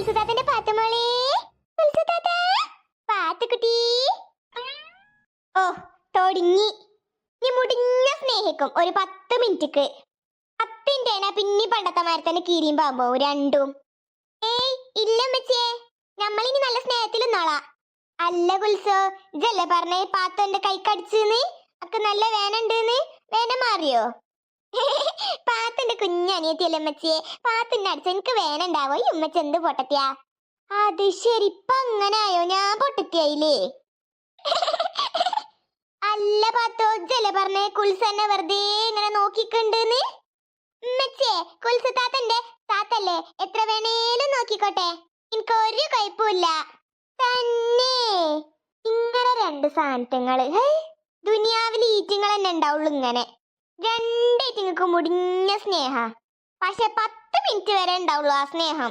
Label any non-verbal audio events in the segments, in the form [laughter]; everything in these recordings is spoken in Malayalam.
കുൽസുതാത്തന്റെ പാത്തുമോളെ കുൽസുതാത്ത പാത്തുക്കുട്ടി ഓ തുടങ്ങി നീ മുടിഞ്ഞ സ്നേഹിക്കും ഒരു പത്ത് മിനിറ്റിക്ക്. പത്തിന്റെ പിന്നെ പണ്ടത്തെ മാതിരി തന്നെ കീരിയും പാമ്പോ രണ്ടും. ഏയ് ഇല്ല മച്ചേ നമ്മളിനി നല്ല സ്നേഹത്തിൽ നിന്നോളാ അല്ല കുൽസോ ഇതല്ലേ പറഞ്ഞേ പാത്തന്റെ എന്റെ കൈ കടിച്ചെന്ന്? അക്ക് നല്ല വേനുണ്ടെന്ന്? വേന മാറിയോ? [laughs] പാത്തിന്റെ കുഞ്ഞനിയത്തിയല്ലേ അമ്മച്ചിയെ പാത്തിന്റെ അടിച്ച എനിക്ക് വേനുണ്ടാവോ ഈ ഉമ്മച്ച എന്ത് പൊട്ടത്തിയാ? അത് ശരി ഇപ്പൊ അങ്ങനെ ആയോ ഞാൻ പൊട്ടത്തിയായില്ലേ? [laughs] അല്ല പാത്തോ ജല പറഞ്ഞേ? കുൽസന്നെ വെറുതെ ഇങ്ങനെ നോക്കിക്കണ്ടെന്ന്? ഉമ്മച്ചേ കുൽസ താത്തന്റെ താത്തല്ലേ? എത്ര വേണേലും നോക്കിക്കോട്ടെ. എനിക്ക് ഒരു കുഴപ്പമില്ല. തന്നെ. ഇങ്ങനെ രണ്ട് സാധനങ്ങൾ ദുനിയാവിൽ ഈറ്റിങ്ങൾ തന്നെ ഉണ്ടാവുള്ളൂ ഇങ്ങനെ. രണ്ട് ഈറ്റിങ്ങൾക്ക് മുടിഞ്ഞ സ്നേഹ. പക്ഷെ പത്ത് മിനിറ്റ് വരെ ഉണ്ടാവുള്ളൂ ആ സ്നേഹം.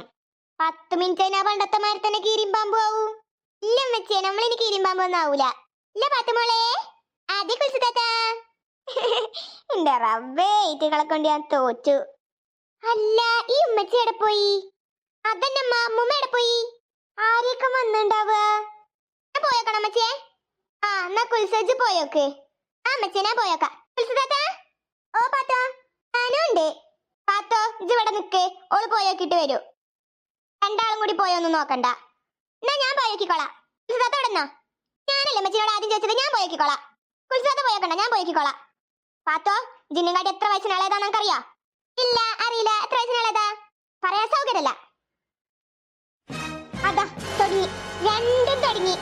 പത്ത് മിനിറ്റ് കഴിഞ്ഞാൽ പണ്ടത്തെ മാതിരി തന്നെ കീരിമ്പാമ്പ് ആവും. ഇല്ല അമ്മച്ചേ നമ്മൾ ഇനി കീരിമ്പാമ്പ് ഒന്നും ആവൂല. ഇല്ല പത്തുമോളെ അതെ കുറിച്ചിട്ടാ [laughs] എന്റെ റബ്ബേ ഈറ്റുകളെ കൊണ്ട് ഞാൻ തോറ്റു. അല്ല ഈ ഉമ്മച്ചി എവിടെ പോയി? അതന്നെ അമ്മൂമ്മ എവിടെ പോയി? ആരെയൊക്കെ വന്നിണ്ടാവുക? പോയോക്കണം അമ്മച്ചേ ആ എന്നാ കുൽസജ് പോയോക്ക്. ആ അമ്മച്ചേ ഞാൻ പോയോക്കാം കുൽസതാത്ത ഓ പാത്തോ ഞാനും ഉണ്ട് പാത്തോ ഇജ് ഇവിടെ നിക്ക്. ഓൾ പോയോക്കിട്ട് വരൂ. രണ്ടാളും കൂടി പോയൊന്നും നോക്കണ്ട. എന്നാ ഞാൻ പോയോക്കിക്കോളാം. കുൽസതാത്ത ഇവിടെ നിന്നോ ഞാനല്ലേ മച്ചിനോട് ആദ്യം ചോദിച്ചത് ഞാൻ പോയോക്കിക്കോളാം. കുൽസാത്ത പോയോക്കണ്ട ഞാൻ പോയോക്കിക്കോളാം. പാത്തോ ജിന്നുകാട്ടി എത്ര വയസ്സിനാളേതാ നമുക്കറിയാ ഇല്ല അറിയില്ല. എത്ര വയസ്സിനാളേതാ പറയാൻ സൗകര്യമല്ല. അതാ തുടങ്ങി. രണ്ടും തുടങ്ങി.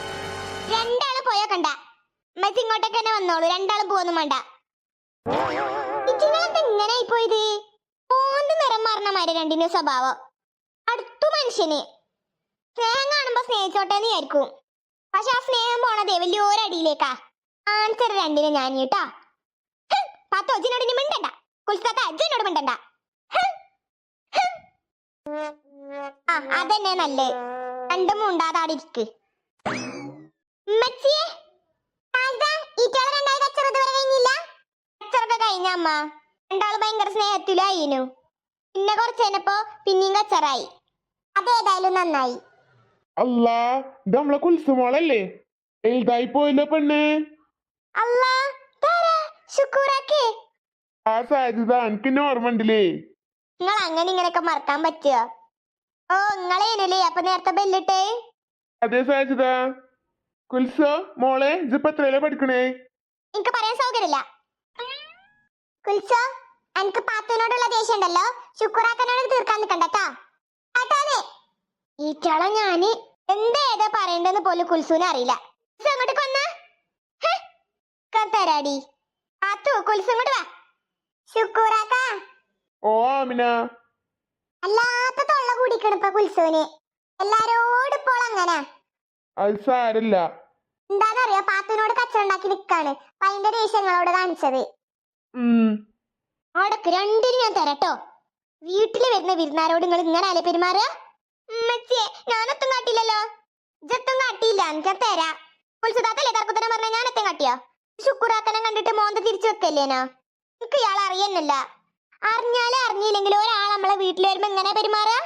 രണ്ടാൾ പോയോക്കണ്ട. മച്ചി ഇങ്ങോട്ടൊക്കെ തന്നെ വന്നോളൂ. രണ്ടാളും പോകുന്നു വേണ്ട. ഇങ്ങനെ പോയത് ഓന്ത് നിറം മാറണ മാതിരി രണ്ടിന്റെ സ്വഭാവം. അടുത്തു മനുഷ്യന് സ്നേഹം കാണുമ്പോ സ്നേഹിച്ചോട്ടെ വിചാരിക്കും. പക്ഷെ ആ സ്നേഹം പോണതേ വലിയൊരടിയിലേക്കാ ആൻസർ രണ്ടിനെ ഞാൻ കേട്ടാ. പത്തോ ജിനോട് ഇനി മിണ്ടണ്ട. അജിനോട് മിണ്ടണ്ട. ആ അതന്നെ നല്ലത് രണ്ടും മുണ്ടാതെ അവിടെ ഇരിക്ക്. ഉമ്മച്ചിയെ, ആര്താ? ഈറ്റകൾ രണ്ടായി കച്ചറ ഇതുവരെ കഴിഞ്ഞില്ല? കച്ചറൊക്കെ കഴിഞ്ഞ രണ്ടാൾ ഭയങ്കര സ്നേഹത്തിലായിനു പിന്നെ കുറച്ച് കഴിഞ്ഞപ്പോ പിന്നെയും കച്ചറായി. അതേതായാലും നന്നായി. അല്ല ഇത് നമ്മളെ കുൽസുമോളല്ലേ? എഴുതായി പോയില്ല പെണ്ണ്. അല്ല ശുക്കൂറാക്കേ ആ സാധ്യത എനിക്ക് ഓർമ്മ ഉണ്ടല്ലേ? നിങ്ങൾ അങ്ങനെ ഇങ്ങനെയൊക്കെ മറക്കാൻ പറ്റുമോ ഓ നിങ്ങളേനല്ലേ അപ്പൊ നേരത്തെ ബെല്ലിട്ടേ. അതെ സാജിത കുൽസോ മോളെ ഇജിപ്പോ എത്രയല്ലേ പഠിക്കണേ? എനിക്ക് പറയാൻ സൗകര്യമില്ല. കുൽസോ എനിക്ക് പാത്തുവിനോടുള്ള ദേഷ്യം ഉണ്ടല്ലോ ശുക്രാക്കനോട് തീർക്കാൻ നിൽക്കണ്ടട്ടോ ഈ ചള ഞാൻ? എന്താ ഏതാ പറയണ്ടെന്ന് പോലും കുൽസുവിനെ അറിയില്ല. അങ്ങോട്ട് കൊന്ന. തരാടി പാത്തു കുൽസു ഇങ്ങോട്ട് വാ. ശുക്കൂറാക്ക ഓ ആമിന. അല്ലാത്ത തൊള്ള കൂടിക്കണിപ്പ കുൽസുവിന്. എല്ലാരോടും ഇപ്പോൾ അങ്ങനെ. അത് സാരില്ല എന്താന്നറിയോ? പാത്തുവിനോട് കച്ചറുണ്ടാക്കി നിക്കാണ്. അപ്പൊ അതിന്റെ ദേഷ്യം ഞങ്ങളോട് കാണിച്ചത്. അടക്ക് രണ്ടിനും ഞാൻ തരട്ടോ. വീട്ടിൽ വരുന്ന വിരുന്നാരോട് നിങ്ങൾ ഇങ്ങനെ അല്ലേ പെരുമാറുക? ഉമ്മച്ചിയെ ഞാനൊത്തും കാട്ടില്ലല്ലോ ഇജത്തും കാട്ടിയില്ല. ഞാൻ തരാ. ഉത്സുതാത്തല്ലേ കറക്കുത്തരം പറഞ്ഞ? ഞാനെത്തും കാട്ടിയോ? ശുക്രാക്കനം കണ്ടിട്ട് മോന്ത തിരിച്ചു വെക്കല്ലേനാ എനിക്ക് ഇയാൾ അറിയുന്നില്ല. അറിഞ്ഞാലേ അറിഞ്ഞില്ലെങ്കിൽ ഒരാൾ നമ്മളെ വീട്ടിൽ വരുമ്പോ എങ്ങനെ പെരുമാറുക?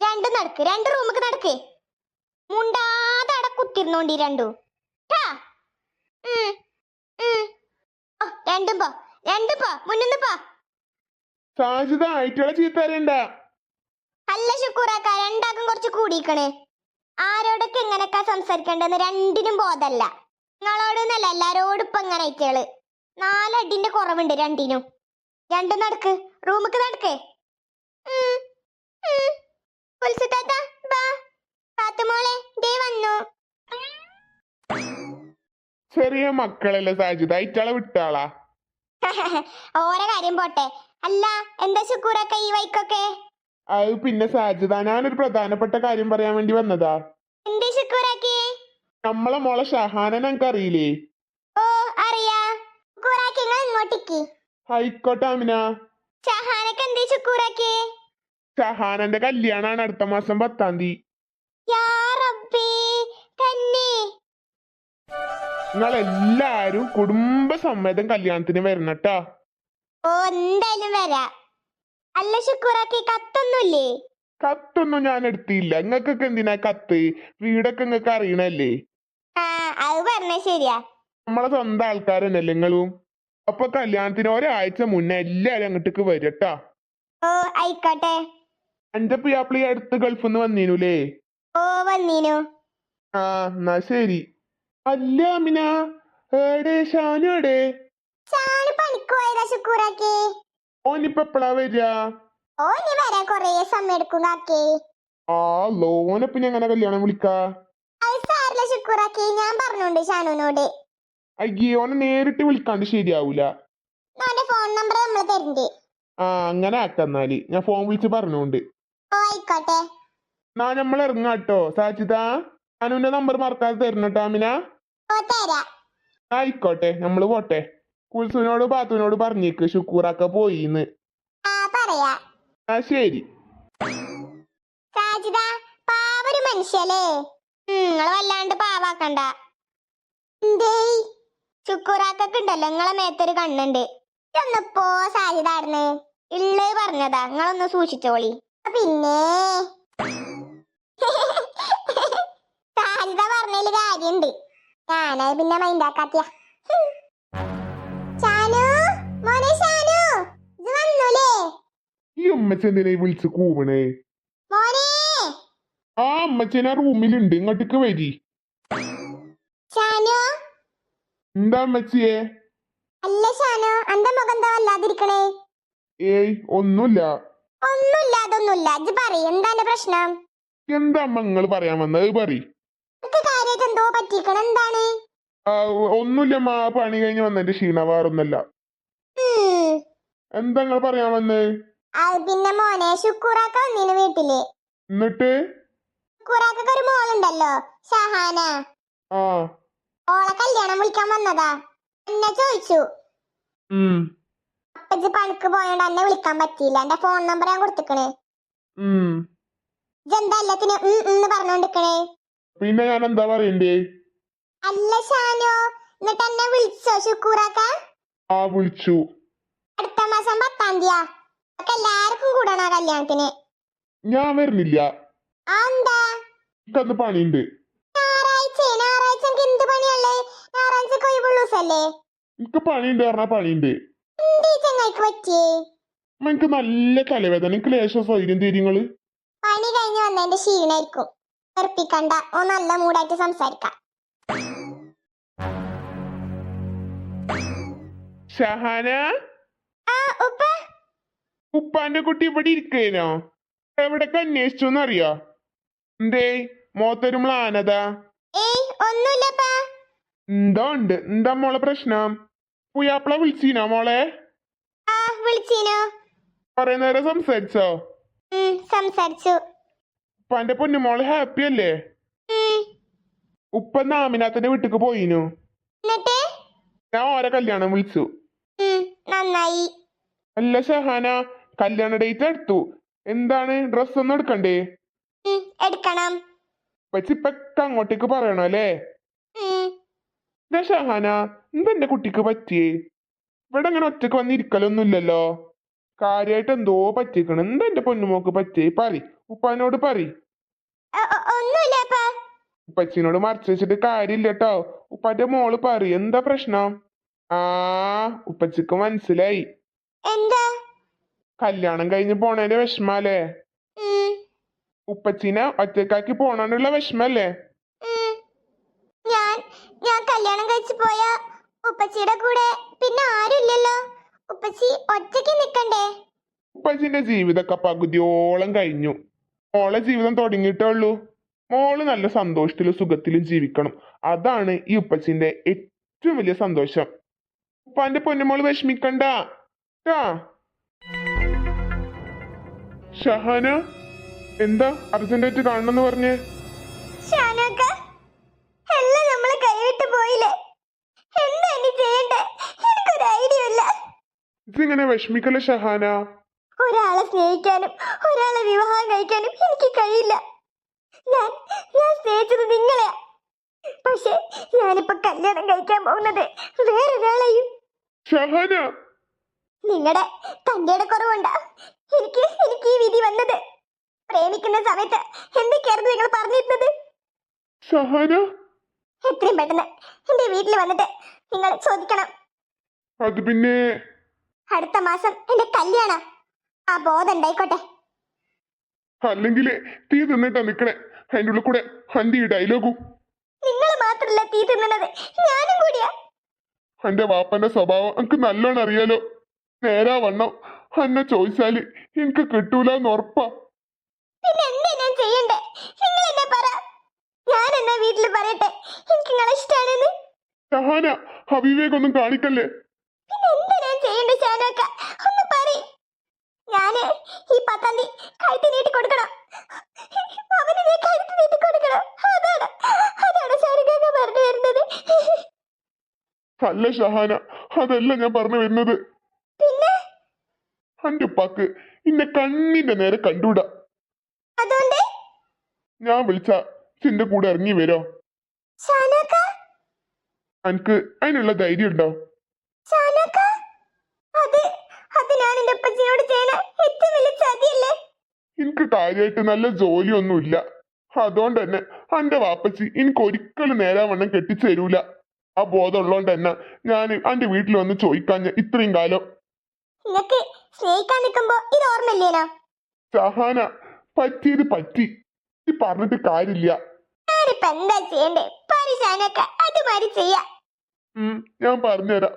രണ്ടും നടക്ക്. രണ്ട് റൂമുക്ക് നടക്ക്. മുണ്ടാതെ അട കുത്തിരുന്നോണ്ടി രണ്ടു. രണ്ടും പോ. രണ്ടും പോ മുന്നിന്ന് പോ. സാജിത ആയിട്ടുള്ള ചീത്തരണ്ട അല്ല ശുക്കൂറാക്ക രണ്ടാക്കും കുറച്ച് കൂടിയിക്കണേ ആരോടൊക്കെ എങ്ങനൊക്കെ സംസാരിക്കണ്ടെന്ന് രണ്ടിനും ബോധല്ല. നിങ്ങളോടൊന്നല്ല എല്ലാരോടും ഇപ്പൊ എങ്ങനെ ആയിട്ടേൾ. നാലടിന്റെ കുറവുണ്ട് രണ്ടിനും. രണ്ടും നടക്ക് റൂമുക്ക് നടക്കേ. ചെറിയ മക്കളല്ലേ സാജിത ഇറ്റാളെ വിട്ടാളാ? [laughs] ഓരോ കാര്യം പോട്ടെ. അല്ല എന്താ ശുക്കൂറൊക്കെ ഈ വൈക്കൊക്കെ അത് പിന്നെ സാജിത ഞാനൊരു പ്രധാനപ്പെട്ട കാര്യം പറയാൻ വേണ്ടി വന്നതാ. എന്തേ ശുക്കൂറാക്കി? നമ്മളെ മോളെ ഷഹാനെ ഞങ്ങക്ക് അറിയില്ലേ? ഓ അറിയാ. ശുക്കൂറാക്കി നിങ്ങൾ ഇങ്ങോട്ടേക്ക്. ഹൈക്കോട്ടെ അമിന. ഷഹാനക്ക് എന്തേ ശുക്കൂറാക്കി? ഷഹാനന്റെ കല്യാണാണ് അടുത്ത മാസം പത്താം തീയതി. യാ നിങ്ങൾ എല്ലാരും കുടുംബസമ്മേതം കല്യാണത്തിന് വരണട്ടാ. ഓ എന്തായാലും വരാ. അല്ല ശുക്കൂറാക്കി കത്തൊന്നുമില്ലേ കത്തൊന്നും ഞാൻ എടുത്തില്ല. നിങ്ങൾക്കൊക്കെ എന്തിനാ കത്ത്? വീടൊക്കെ നിങ്ങൾക്ക് അറിയണല്ലേ? ആ അത് പറഞ്ഞ ശരിയാ. നമ്മളെ സ്വന്തം ആൾക്കാരനല്ലേ നിങ്ങളും? അപ്പൊ കല്യാണത്തിന് ഒരാഴ്ച മുന്നേ എല്ലാരും അങ്ങോട്ടേക്ക് വരട്ടാ. ഓ ആയിക്കോട്ടെ. എന്റെ പിയാപ്പിളി അടുത്ത് ഗൾഫിൽ നിന്ന് വന്നീനുലേ? ഓ വന്നീനു. ആ എന്നാ ശരി. അല്ല അമിന ഏടെ ഷാനു എടെ പണിക്ക് പോയതാ ശുക്കൂറാക്കി ഓനിപ്പ എപ്പളാ വരിക വരാൻ കൊറേ സമയം എടുക്കും കാക്കി. ആ ലോനെ പിന്നെ എങ്ങനെ കല്യാണം വിളിക്കാ? അത് സാരില്ല ശുക്കൂറാക്കി ഞാൻ പറഞ്ഞോണ്ട് ഷാനുനോട് അയ്യേ ഓനെ നേരിട്ട് വിളിക്കാണ്ട് ശരിയാവൂല. ഓന്റെ ഫോൺ നമ്പർ നമ്മൾ ആ അങ്ങനെ ആക്കന്നാൽ ഞാൻ ഫോൺ വിളിച്ച് പറഞ്ഞോണ്ട്. ഓ ആയിക്കോട്ടെ. എന്നാ നമ്മൾ ഇറങ്ങാട്ടോ. സാച്ചിത അനുവിന്റെ നമ്പർ മറക്കാതെ തരണട്ടോ അമിന. ഓ തരാ. ആയിക്കോട്ടെ നമ്മൾ പോട്ടെ. കുൽസുവിനോട് ബാത്തുവിനോട് പറഞ്ഞേക്ക് ശുക്കൂറൊക്കെ പോയിന്ന്. ആ ശരി. പാവൊരു മനുഷ്യല്ലേ? വല്ലാണ്ട് പാവാക്കണ്ട. എന്തേയ് ശുക്കൂറാക്കൊക്കെ ഉണ്ടല്ലോ നിങ്ങളെ മേത്തൊരു കണ്ണുണ്ട്. ഇള്ളത് പറഞ്ഞതാ നിങ്ങളൊന്ന് സൂക്ഷിച്ചോളി. പിന്നെ? പറഞ്ഞതിൽ കാര്യണ്ട്. ഞാനത് പിന്നെ മൈൻഡാക്കാത്തിയ ഷാനു? മോനെ ഷാനു ഇത് വന്നുലേ? ഈ വിളിച്ച് കൂവണേ? മോനെ! ആ അമ്മച്ചൻ ആ റൂമിലുണ്ട് ഇങ്ങോട്ടേക്ക് വരി. ഷാനു? എന്താ അമ്മച്ചിയെ? അല്ല ഷാനു അന്റെ മുഖം എന്താ വല്ലാതിരിക്കണേ? ഏയ് ഒന്നുമില്ല ഒന്നുമില്ല അതൊന്നുമില്ല ഇത് പറ എന്താണ് പ്രശ്നം? എന്താ അമ്മ നിങ്ങൾ പറയാൻ വന്നത്? പറ എന്തോ പറ്റിക്കണ? എന്താണ്? ഒന്നുമില്ല മാ. പണി കഴിഞ്ഞ് വന്നതിന്റെ ക്ഷീണ വേറൊന്നല്ല. എന്താ നിങ്ങൾ പറയാൻ വന്നേ? അത് പിന്നെ മോനെ ശുക്കൂറാക്ക വന്നീന് വീട്ടിൽ. എന്നിട്ട്? ശുക്കൂറാക്കൊക്കെ ഒരു മോളുണ്ടല്ലോ ഷഹാന. ആ. ഓളെ കല്യാണം വിളിക്കാൻ വന്നതാ. എന്നെ ചോദിച്ചു. ഉം. അപ്പൊ പണിക്ക് പോയോണ്ട് എന്നെ വിളിക്കാൻ പറ്റിയില്ല. എന്റെ ഫോൺ നമ്പർ ഞാൻ കൊടുത്തിക്കണേ. ഉം. ഇജ്ജെന്താ എല്ലാത്തിനും പറഞ്ഞോണ്ടിക്കണേ? പിന്നെ ഞാൻ എന്താ പറയണ്ടേ? അല്ല ഷാനോ എന്നിട്ട് എന്നെ വിളിച്ചോ ശുക്കൂറാക്ക ആ വിളിച്ചു. അടുത്ത മാസം പത്താം തീയതിയാ. ഒക്കെ എല്ലാവർക്കും കൂടണം കല്യാണത്തിന്? ഞാൻ വരുന്നില്ല. ആ എന്താ? എനിക്കന്ന് പണിയുണ്ട്. ഞായറാഴ്ച ഞായറാഴ്ച എനിക്ക് എന്ത് പണിയല്ലേ ഞായറാഴ്ച ഒഴിവുള്ള ദിവസല്ലേ? എനിക്ക് പണിയുണ്ട് പറഞ്ഞാ പണിയുണ്ട്. എന്ത് ഈ ചങ്ങായിക്ക് പറ്റിയേ? എനിക്ക് നല്ല തലവേദന. എനിക്ക് ലേശം സ്വൈര്യം തരിങ്ങൾ പണി കഴിഞ്ഞു വന്നതിന്റെ ക്ഷീണായിരിക്കും. വെറുപ്പിക്കണ്ട ഓ നല്ല മൂടായിട്ട് സംസാരിക്കാം. ഷഹാന? ആ ഉപ്പ? ഉപ്പാന്റെ കുട്ടി ഇവിടെ ഇരിക്കേനോ? എവിടൊക്കെ അന്വേഷിച്ചു എന്നറിയോ എന്തേ മോത്തൊരു മ്ലാനതാ? ഏയ് ഒന്നുമില്ലപ്പാ എന്തോ ഉണ്ട്. എന്താ മോളെ പ്രശ്നം? പുയാപ്പിള വിളിച്ചീനോ മോളെ? ആ വിളിച്ചീനോ. കൊറേ നേരം സംസാരിച്ചോ? ഉം സംസാരിച്ചു. ഉപ്പാന്റെ പൊന്നുമോൾ ഹാപ്പി അല്ലേ? ഉപ്പ നാമിനാത്തന്റെ വീട്ടിക്ക് പോയിനു. ഞാൻ ഓരെ കല്യാണം വിളിച്ചു. നന്നായി. അല്ല ഷഹാന കല്യാണ ഡേറ്റ് എടുത്തു. എന്താണ്? ഡ്രസ് ഒന്നും എടുക്കണ്ടേ? എടുക്കണം. പച്ചിപ്പൊക്കെ അങ്ങോട്ടേക്ക് പറയണോ അല്ലേ? ഷഹാന എന്തെന്റെ കുട്ടിക്ക് പറ്റിയേ? ഇവിടെ അങ്ങനെ ഒറ്റയ്ക്ക് വന്നിരിക്കലൊന്നുമില്ലല്ലോ കാര്യായിട്ട് എന്തോ പറ്റിക്കണ് എന്താ എന്റെ പൊന്നുമോക്ക് പറ്റിയേ? പറി ഉപ്പാനോട് പറി ഉപ്പച്ചിനോട് മറച്ചു വെച്ചിട്ട് കാര്യമില്ല കേട്ടോ ഉപ്പാന്റെ മോൾ പറയും എന്താ പ്രശ്നം? ആ ഉപ്പച്ചിക്ക് മനസ്സിലായി. എന്താ? കല്യാണം കഴിഞ്ഞ് പോണേന്റെ വിഷമല്ലേ? ഉപ്പച്ചിനെ ഒറ്റക്കാക്കി പോണോണ്ടുള്ള വിഷമല്ലേ? ഞാൻ ഞാൻ കല്യാണം കഴിച്ചു പോയ ഉപ്പച്ചിയുടെ കൂടെ പിന്നെ ആരുമില്ലല്ലോ? ഉപ്പച്ചി ഒറ്റയ്ക്ക് നിക്കണ്ടേ? ഉപ്പച്ചിന്റെ ജീവിതമൊക്കെ പകുതിയോളം കഴിഞ്ഞു. മോളെ ജീവിതം തുടങ്ങിയിട്ടേ ഉള്ളൂ. മോൾ നല്ല സന്തോഷത്തിലും സുഖത്തിലും ജീവിക്കണം. അതാണ് ഈ ഉപ്പച്ചിന്റെ ഏറ്റവും വലിയ സന്തോഷം. ഉപ്പാന്റെ പൊന്നുമോൾ വിഷമിക്കണ്ട. ഷഹാന എന്താ അർജന്റായിട്ട് കാണണമെന്ന് പറഞ്ഞേ? ഇതിങ്ങനെ വിഷമിക്കല്ലേ ഷഹാന? ഒരാളെ സ്നേഹിക്കാനും ഒരാളെ വിവാഹം കഴിക്കാനും എനിക്ക് കഴിയില്ല. ഞാൻ ഞാൻ സ്നേഹിച്ചത് നിങ്ങളെ. പക്ഷെ ഞാനിപ്പോ കല്യാണം കഴിക്കാൻ പോകുന്നത് വേറൊരാളെയും ഷഹാന. നിങ്ങളുടെ തന്റെയുടെ കുറവുണ്ടാ എനിക്ക് എനിക്ക് ഈ വിധി വന്നത്. പ്രേമിക്കുന്ന സമയത്ത് എന്തൊക്കെയായിരുന്നു നിങ്ങൾ പറഞ്ഞിരുന്നത്? ഷഹാന. എത്രയും പെട്ടെന്ന് എന്റെ വീട്ടിൽ വന്നിട്ട് നിങ്ങൾ ചോദിക്കണം. അത് പിന്നെ? അടുത്ത മാസം എന്റെ കല്യാണം. ആ ബോധം ഉണ്ടായിക്കോട്ടെ. അല്ലെങ്കിൽ തീ തിന്നിട്ടാ നിക്കണേ. അതിന്റെ ഉള്ളിൽ കൂടെ ഹന്തി ഡയലോഗും നിങ്ങൾ മാത്രല്ല തീ തിന്നണത്. ഞാനും കൂടിയാ. എന്റെ വാപ്പന്റെ സ്വഭാവം എനിക്ക് നല്ലോണം അറിയാലോ. നേരാ വണ്ണം. എന്നെ ചോദിച്ചാൽ എനിക്ക് കിട്ടൂല എന്ന് ഉറപ്പാ. പിന്നെ എന്താ ഞാൻ ചെയ്യണ്ടേ? നിങ്ങൾ എന്നെ പറ? ഞാൻ എന്നാ വീട്ടിൽ പറയട്ടെ? എനിക്ക് നിങ്ങളെ ഇഷ്ടാണെന്ന്. ഷഹാന അവിവേകൊന്നും കാണിക്കല്ലേ? പിന്നെ എന്താ ഞാൻ ചെയ്യണ്ടേ ഷാനോക്ക ഒന്ന് പറ ഞാൻ ഈ പത്താം തീയതി കഴുത്ത് നീട്ടി കൊടുക്കണം അവന് ഞാൻ കഴുത്ത് നീട്ടി കൊടുക്കണം അതാണ് അതാണ് ഷാനോക്ക പറഞ്ഞു വരുന്നത് അല്ല ഷഹാന അതല്ല ഞാൻ പറഞ്ഞു വരുന്നത്. പിന്നെ? എന്റെ ഉപ്പാക്ക് ഇന്നെ കണ്ണിന്റെ നേരെ കണ്ടൂടാ. ഞാൻ വിളിച്ച ചിന്റെ കൂടെ ഇറങ്ങി വരോ. അനക്ക് അതിനുള്ള ധൈര്യം ഉണ്ടോ? എനിക്ക് കാര്യമായിട്ട് നല്ല ജോലിയൊന്നുമില്ല. അതുകൊണ്ട് തന്നെ എന്റെ വാപ്പച്ചി എനിക്ക് ഒരിക്കലും നേരാവണ്ണം കെട്ടിച്ചു തരൂല ആ ബോധം ഉള്ളോണ്ട് തന്നെ ഞാൻ എന്റെ വീട്ടിൽ വന്ന് ചോദിക്കാൻ ഇത്രയും കാലം നിനക്ക് സ്നേഹിക്കാൻ നിൽക്കുമ്പോ ഇത് ഓർമ്മയില്ലേനോ? സഹാന പറ്റിയത് പറ്റി. ഈ പറഞ്ഞിട്ട് കാര്യമില്ല. ഞാനിപ്പോ എന്താ ചെയ്യണ്ടേ? പറ ഷാനോക്ക അതുമാതിരി ചെയ്യാം. ഞാൻ പറഞ്ഞുതരാം.